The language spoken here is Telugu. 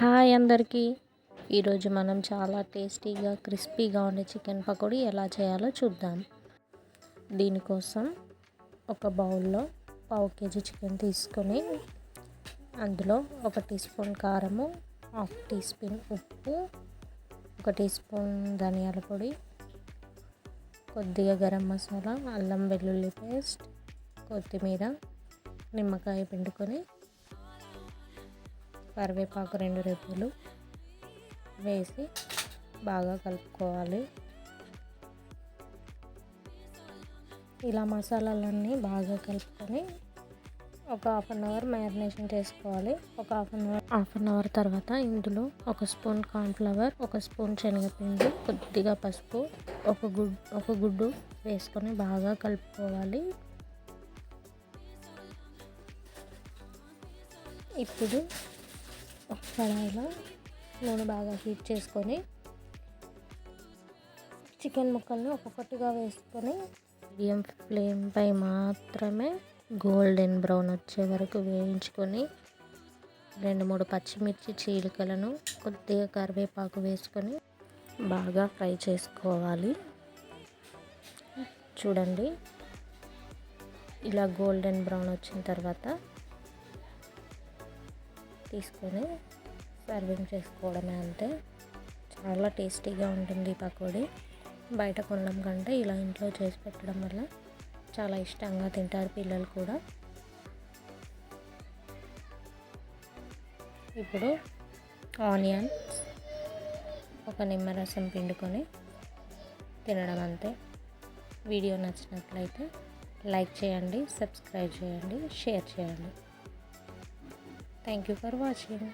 హాయ్ అందరికీ. ఈరోజు మనం చాలా టేస్టీగా క్రిస్పీగా ఉండే చికెన్ పకోడీ ఎలా చేయాలో చూద్దాం. దీనికోసం ఒక బౌల్లో పావు కేజీ చికెన్ తీసుకొని అందులో ఒక టీ స్పూన్ కారము హాఫ్ టీ స్పూన్ ఉప్పు ఒక టీ స్పూన్ ధనియాల పొడి కొద్దిగా గరం మసాలా అల్లం వెల్లుల్లి పేస్ట్ కొత్తిమీర నిమ్మకాయ పిండుకొని కరివేపాకు రెండు రెబ్బలు వేసి బాగా కలుపుకోవాలి. ఇలా మసాలాలన్నీ బాగా కలుపుకొని ఒక హాఫ్ అన్ అవర్ మ్యారినేషన్ చేసుకోవాలి. ఒక half an hour half an hour తర్వాత ఇందులో ఒక స్పూన్ కార్న్ఫ్లవర్ ఒక స్పూన్ శనగపిండి కొద్దిగా పసుపు ఒక గుడ్ ఒక గుడ్డు వేసుకొని బాగా కలుపుకోవాలి. ఇప్పుడు కడాయిలో నూనె బాగా హీట్ చేసుకొని చికెన్ ముక్కల్ని ఒక్కొక్కటిగా వేసుకొని మీడియం ఫ్లేమ్ పై మాత్రమే గోల్డెన్ బ్రౌన్ వచ్చే వరకు వేయించుకొని రెండు మూడు పచ్చిమిర్చి చీలికలను కొద్దిగా కరివేపాకు వేసుకొని బాగా ఫ్రై చేసుకోవాలి. చూడండి. ఇలా గోల్డెన్ బ్రౌన్ వచ్చిన తర్వాత తీసుకొని సర్వింగ్ చేసుకోవడమే అంతే చాలా టేస్టీగా ఉంటుంది పకోడీ. బయట కొనడం కంటే ఇలా ఇంట్లో చేసి పెట్టడం వల్ల చాలా ఇష్టంగా తింటారు పిల్లలు కూడా. ఇప్పుడు ఆనియన్స్ ఒక నిమ్మరసం పిండుకొని తినడం అంతే. వీడియో నచ్చినట్లయితే లైక్ చేయండి సబ్స్క్రైబ్ చేయండి షేర్ చేయండి. Thank you for watching.